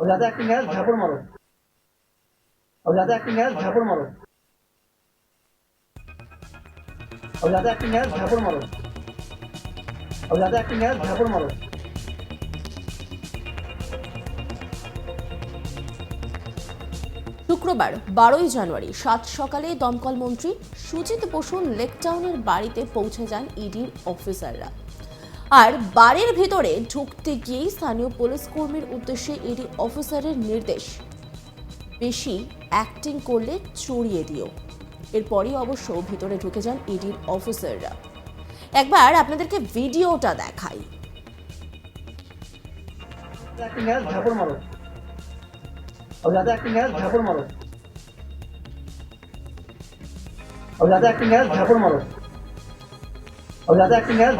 একটা ঝাপড় মারো একটা ঝাপড় মারো একটা ঝাপড় মারো একটা ঝাপড় মারো শুক্রবার, বারোই জানুয়ারি, সাত সকালে দমকল মন্ত্রী সুজিত বসুন লেকটাউনের বাড়িতে পৌঁছে যান ইডির অফিসাররা। আর বাড়ির ভিতরে ঢুকতে গিয়েই স্থানীয় পুলিশ কর্মীর উদ্দেশ্যে এটি অফিসারের নির্দেশ। বেশি অ্যাক্টিং করলে চড়িয়ে দিও। এরপরই অবশ্য ভিতরে ঢুকে যান ইডির অফিসাররা। একবার আপনাদেরকে ভিডিওটা দেখাই। ঝাপড় মারো। ঝাপড় মারো। ঝাপড় মারো।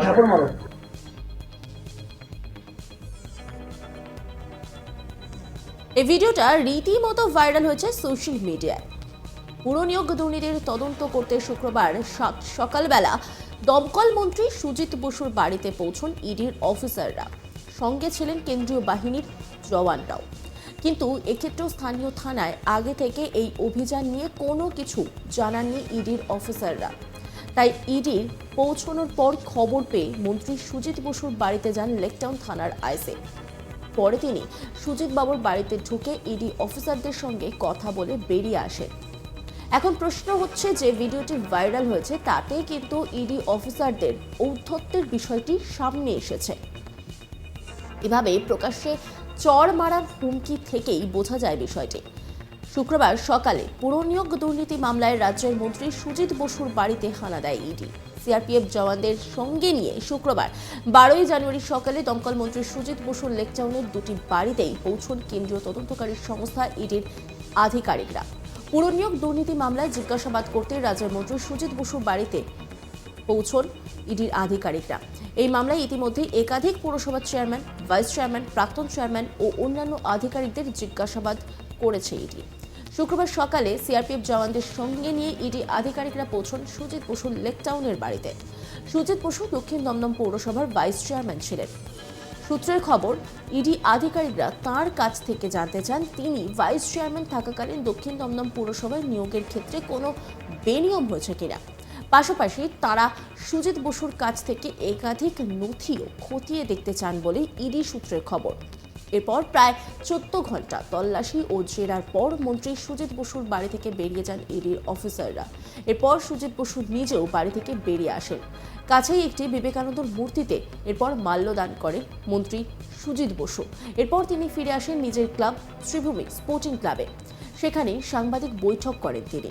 ঝাপড় মারো। এই ভিডিওটা রীতিমতো ভাইরাল হয়েছে সোশ্যাল মিডিয়ায়। পুরনিয়োগ দুর্নীতির তদন্ত করতে শুক্রবার সাত সকালবেলা দমকল মন্ত্রী সুজিত বসুর বাড়িতে পৌঁছন ইডির অফিসাররা। সঙ্গে ছিলেন কেন্দ্রীয় বাহিনীর জওয়ানরাও। কিন্তু এক্ষেত্রেও স্থানীয় থানায় আগে থেকে এই অভিযান নিয়ে কোনো কিছু জানাননি ইডির অফিসাররা। তাই ইডির পৌঁছানোর পর খবর পেয়ে মন্ত্রী সুজিত বসুর বাড়িতে যান লেকটাউন থানার আইসে পরে তিনি সুজিত বাবুর বাড়িতে ঢুকে ইডি অফিসারদের সঙ্গে কথা বলে বেরিয়ে আসেন। এখন প্রশ্ন হচ্ছে যে ভিডিওটি ভাইরাল হয়েছে তাতে কিন্তু ইডি অফিসারদের ঔদ্ধত্যের বিষয়টি সামনে এসেছে। এভাবে প্রকাশ্যে চড় মারার হুমকি থেকেই বোঝা যায় বিষয়টি। শুক্রবার সকালে পুরনিয়োগ দুর্নীতি মামলায় রাজ্যের মন্ত্রী সুজিত বসুর বাড়িতে হানা দেয় ইডি। সিআরপিএফ জওয়ানদের সঙ্গে নিয়ে শুক্রবার বারোই জানুয়ারি সকালে দমকল মন্ত্রী সুজিত বসুর লেকটাউনের দুটি বাড়িতেই পৌঁছন কেন্দ্রীয় তদন্তকারী সংস্থা ইডির আধিকারিকরা। পুরনিয়োগ দুর্নীতি মামলায় জিজ্ঞাসাবাদ করতে রাজ্যের মন্ত্রী সুজিত বসুর বাড়িতে পৌঁছন ইডির আধিকারিকরা। এই মামলায় ইতিমধ্যে একাধিক পুরসভার চেয়ারম্যান, ভাইস চেয়ারম্যান, প্রাক্তন চেয়ারম্যান ও অন্যান্য আধিকারিকদের জিজ্ঞাসাবাদ করেছে ইডি। শুক্রবার সকালে সিআরপিএফ জওয়ানদের সঙ্গে নিয়ে ইডি আধিকারিকরা পৌঁছন সুজিত বসুর লেকটাউনের বাড়িতে। সুজিত বসু দক্ষিণ দমদম পৌরসভার ভাইস চেয়ারম্যান ছিলেন। সূত্রের খবর, ইডি আধিকারিকরা তার কাছ থেকে জানতে চান তিনি ভাইস চেয়ারম্যান থাকাকালীন দক্ষিণ দমদম পৌরসভায় নিয়োগের ক্ষেত্রে কোনো বেনিয়ম হয়েছে কিনা। পাশাপাশি তারা সুজিত বসুর কাছ থেকে একাধিক নথিও খতিয়ে দেখতে চান বলে ইডি সূত্রের খবর। এরপর প্রায় চোদ্দ ঘণ্টা তল্লাশি ও জেরার পর মন্ত্রী সুজিত বসুর বাড়ি থেকে বেরিয়ে যান ইডির অফিসাররা। এরপর সুজিত বসু নিজেও বাড়ি থেকে বেরিয়ে আসেন। কাছেই একটি বিবেকানন্দর মূর্তিতে এরপর মাল্যদান করেন মন্ত্রী সুজিত বসু। এরপর তিনি ফিরে আসেন নিজের ক্লাব শ্রীভূমি স্পোর্টিং ক্লাবে। সেখানে সাংবাদিক বৈঠক করেন তিনি।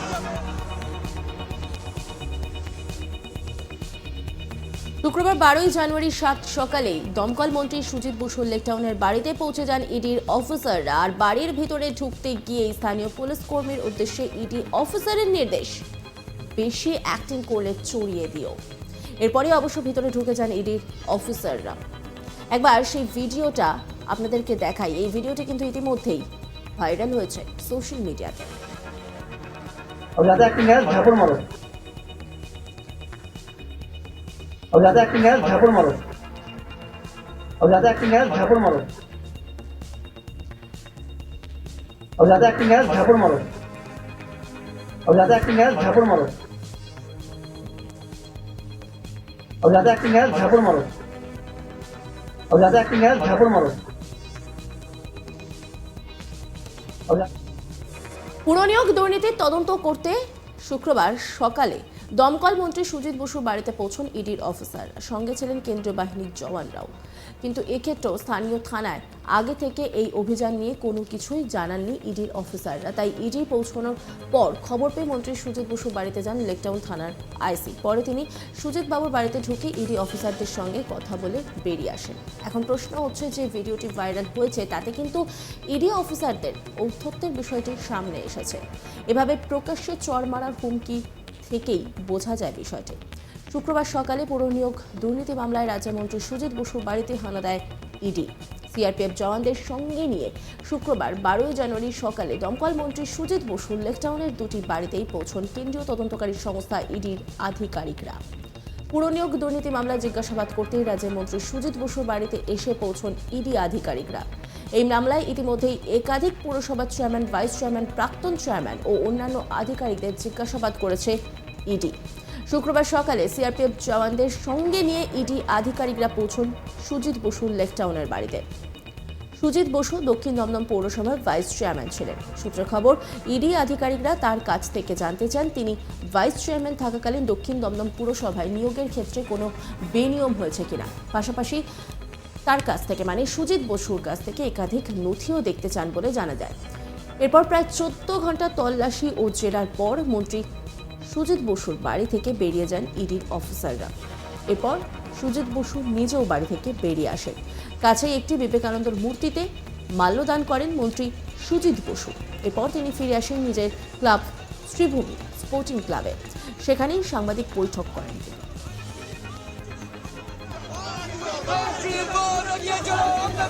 শুক্রবার বারোই জানুয়ারি সাত সকালে দমকল মন্ত্রী সুজিত বসুর লেকটাউনের বাড়িতে পৌঁছে যান ইডির অফিসাররা আর বাড়ির ভিতরে ঢুকতে গিয়ে স্থানীয় পুলিশ কর্মীর উদ্দেশ্যে ইডি অফিসারের নির্দেশ। বেশি অ্যাক্টিং করলে চড়িয়ে দিও। এরপরে অবশ্য ভিতরে ঢুকে যান ইডির অফিসাররা। একবার সেই ভিডিওটা আপনাদেরকে দেখাই। এই ভিডিওটি কিন্তু ইতিমধ্যেই ভাইরাল হয়েছে সোশ্যাল মিডিয়াতে अब ज्यादा एक्टिंग है झापड़ मारो अब ज्यादा एक्टिंग है झापड़ मारो अब ज्यादा एक्टिंग है झापड़ मारो अब ज्यादा एक्टिंग है झापड़ मारो अब ज्यादा एक्टिंग है झापड़ मारो अब ज्यादा एक्टिंग है झापड़ मारो अब ज्यादा एक्टिंग है झापड़ मारो अब ज्या- পুরনিয়োগ দুর্নীতির তদন্ত করতে শুক্রবার সকালে দমকল মন্ত্রী সুজিত বসুর বাড়িতে পৌঁছন ইডির অফিসার। সঙ্গে ছিলেন কেন্দ্রীয় বাহিনীর জওয়ানরাও। কিন্তু এক্ষেত্রেও স্থানীয় থানায় আগে থেকে এই অভিযান নিয়ে কোনো কিছুই জানাননি ইডির অফিসাররা। তাই ইডি পৌঁছানোর পর খবর পেয়ে মন্ত্রী সুজিত বসুর বাড়িতে যান লেকটাউন থানার আইসি। পরে তিনি সুজিত বাবুর বাড়িতে ঢুকে ইডি অফিসারদের সঙ্গে কথা বলে বেরিয়ে আসেন। এখন প্রশ্ন হচ্ছে যে ভিডিওটি ভাইরাল হয়েছে, তাতে কিন্তু ইডি অফিসারদের ঔদ্ধত্যের বিষয়টি সামনে এসেছে। এভাবে প্রকাশ্যে চর মারার হুমকি থেকেই বোঝা যায় বিষয়টি। শুক্রবার সকালে পুর নিয়োগ দুর্নীতি মামলায় রাজ্যমন্ত্রী সুজিত বসুর বাড়িতে হানা দেয় ইডি। সিআরপিএফ জওয়ানদের সঙ্গে নিয়ে শুক্রবার বারোই জানুয়ারি সকালে দমকল মন্ত্রী সুজিত বসু লেকটাউনের দুটি বাড়িতেই পৌঁছন কেন্দ্রীয় তদন্তকারী সংস্থা ইডির আধিকারিকরা। পুরনিয়োগ দুর্নীতি মামলায় জিজ্ঞাসাবাদ করতেই রাজ্যের মন্ত্রী সুজিত বসুর বাড়িতে এসে পৌঁছন ইডি আধিকারিকরা। এই মামলায় ইতিমধ্যেই একাধিক পুরসভার চেয়ারম্যান, ভাইস চেয়ারম্যান, প্রাক্তন চেয়ারম্যান ও অন্যান্য আধিকারিকদের জিজ্ঞাসাবাদ করেছে ইডি। শুক্রবার সকালে সিআরপিএফ জওয়ানদের সঙ্গে নিয়ে ইডি আধিকারিকরা পৌঁছন সুজিত বসুর লেকটাউনের বাড়িতে। সুজিত বসু দক্ষিণ দমদম পৌরসভার ভাইস চেয়ারম্যান ছিলেন। সূত্র খবর, ইডি আধিকারিকরা তার কাছ থেকে জানতে চান তিনি ভাইস চেয়ারম্যান থাকাকালীন দক্ষিণ দমদম পুরসভায় নিয়োগের ক্ষেত্রে কোনো বেনিয়ম হয়েছে কিনা। পাশাপাশি তার কাছ থেকে মানে সুজিত বসুর কাছ থেকে একাধিক নথিও দেখতে চান বলে জানা যায়। এরপর প্রায় চোদ্দ ঘণ্টা তল্লাশি ও জেরার পর মন্ত্রী সুজিত বসুর বাড়ি থেকে বেরিয়ে যান ইডির অফিসাররা। এরপর সুজিত বসু নিজেও বাড়ি থেকে বেরিয়ে আসেন। কাছেই একটি বিবেকানন্দর মূর্তিতে মাল্যদান করেন মন্ত্রী সুজিত বসু। এরপর তিনি ফিরে আসেন নিজের ক্লাব শ্রীভূমি স্পোর্টিং ক্লাবে। সেখানেই সাংবাদিক বৈঠক করেন তিনি। জীবন জয় জয় আমরা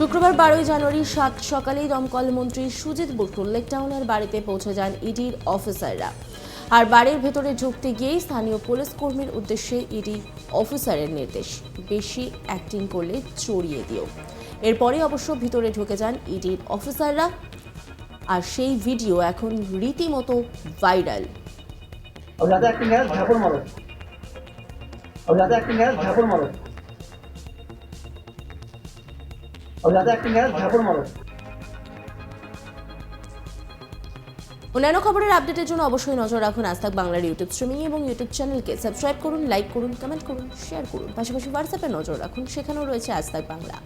শুক্রবার বারোই জানুয়ারি সাত সকালেই দমকল মন্ত্রী সুজিত বসু লেকটাউনের বাড়িতে পৌঁছে যান ইডির অফিসাররা। আর বাড়ির ভেতরে ঢুকতে গিয়েই স্থানীয় পুলিশ কর্মীর উদ্দেশ্যে ইডি অফিসারের নির্দেশ, বেশি অ্যাক্টিং করলে চড়িয়ে দিও। এরপরে অবশ্য ভিতরে ঢুকে যান ইডির অফিসাররা। আর সেই ভিডিও এখন রীতিমতো ভাইরাল মারো। অন্যান্য খবরের আপডেটের জন্য অবশ্যই নজর রাখুন আজ তাক বাংলার ইউটিউব স্ট্রিমিং এবং ইউটিউব চ্যানেলকে সাবস্ক্রাইব করুন লাইক করুন কমেন্ট করুন শেয়ার করুন। পাশাপাশি হোয়াটসঅ্যাপে নজর রাখুন। সেখানেও রয়েছে আজতাক বাংলা।